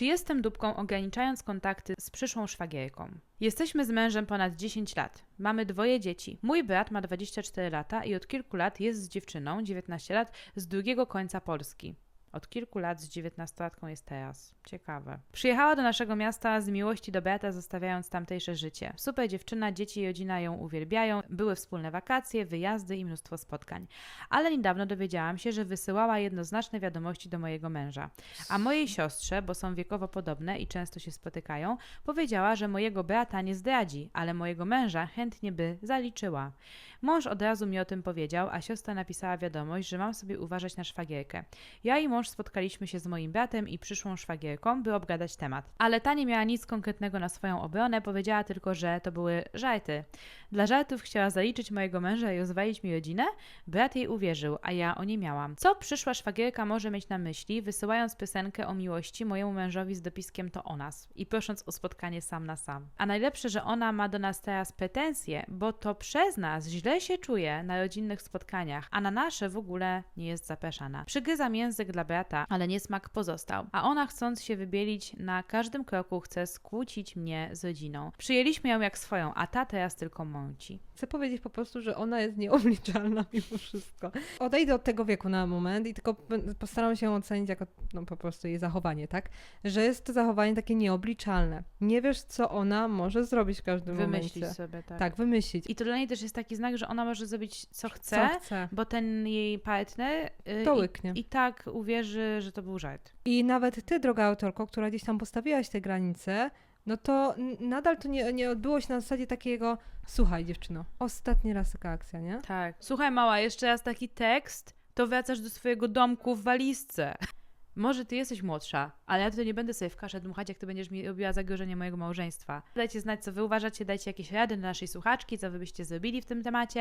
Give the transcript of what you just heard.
Czy jestem dupką ograniczając kontakty z przyszłą szwagierką? Jesteśmy z mężem ponad 10 lat. Mamy dwoje dzieci. Mój brat ma 24 lata i od kilku lat jest z dziewczyną, 19 lat, z drugiego końca Polski. Od kilku lat z 19-latką jest teraz. Ciekawe. Przyjechała do naszego miasta z miłości do Beata, zostawiając tamtejsze życie. Super dziewczyna, dzieci i rodzina ją uwielbiają. Były wspólne wakacje, wyjazdy i mnóstwo spotkań. Ale niedawno dowiedziałam się, że wysyłała jednoznaczne wiadomości do mojego męża. A mojej siostrze, bo są wiekowo podobne i często się spotykają, powiedziała, że mojego Beata nie zdradzi, ale mojego męża chętnie by zaliczyła. Mąż od razu mi o tym powiedział, a siostra napisała wiadomość, że mam sobie uważać na szwagierkę. Ja i mąż spotkaliśmy się z moim bratem i przyszłą szwagierką, by obgadać temat. Ale ta nie miała nic konkretnego na swoją obronę, powiedziała tylko, że to były żarty. Dla żartów chciała zaliczyć mojego męża i rozwalić mi rodzinę? Brat jej uwierzył, a ja o nie miałam. Co przyszła szwagierka może mieć na myśli, wysyłając piosenkę o miłości mojemu mężowi z dopiskiem to o nas i prosząc o spotkanie sam na sam. A najlepsze, że ona ma do nas teraz pretensje, bo to przez nas źle się czuje na rodzinnych spotkaniach, a na nasze w ogóle nie jest zapraszana. Przygryzam język dla brata, ale niesmak pozostał. A ona chcąc się wybielić na każdym kroku chce skłócić mnie z rodziną. Przyjęliśmy ją jak swoją, a ta teraz tylko mąci. Chcę powiedzieć po prostu, że ona jest nieobliczalna mimo wszystko. Odejdę od tego wieku na moment i tylko postaram się ocenić jako no, po prostu jej zachowanie, tak? Że jest to zachowanie takie nieobliczalne. Nie wiesz, co ona może zrobić w każdym Wymyślić momencie. sobie tak. Tak, wymyślić. I to dla niej też jest taki znak, że ona może zrobić co chce, Co chce. bo ten jej partner y, To i, łyknie. i tak uwierzy, że to był żart. I nawet ty, droga autorko, która gdzieś tam postawiłaś te granice, no to nadal to nie, nie odbyło się na zasadzie takiego, słuchaj dziewczyno, ostatni raz taka akcja, nie? Tak. Słuchaj, mała, jeszcze raz taki tekst, to wracasz do swojego domku w walizce. Może ty jesteś młodsza, ale ja tutaj nie będę sobie w kaszę dmuchać, jak ty będziesz mi robiła zagrożenie mojego małżeństwa. Dajcie znać, co wy uważacie, dajcie jakieś rady do naszej słuchaczki, co wy byście zrobili w tym temacie.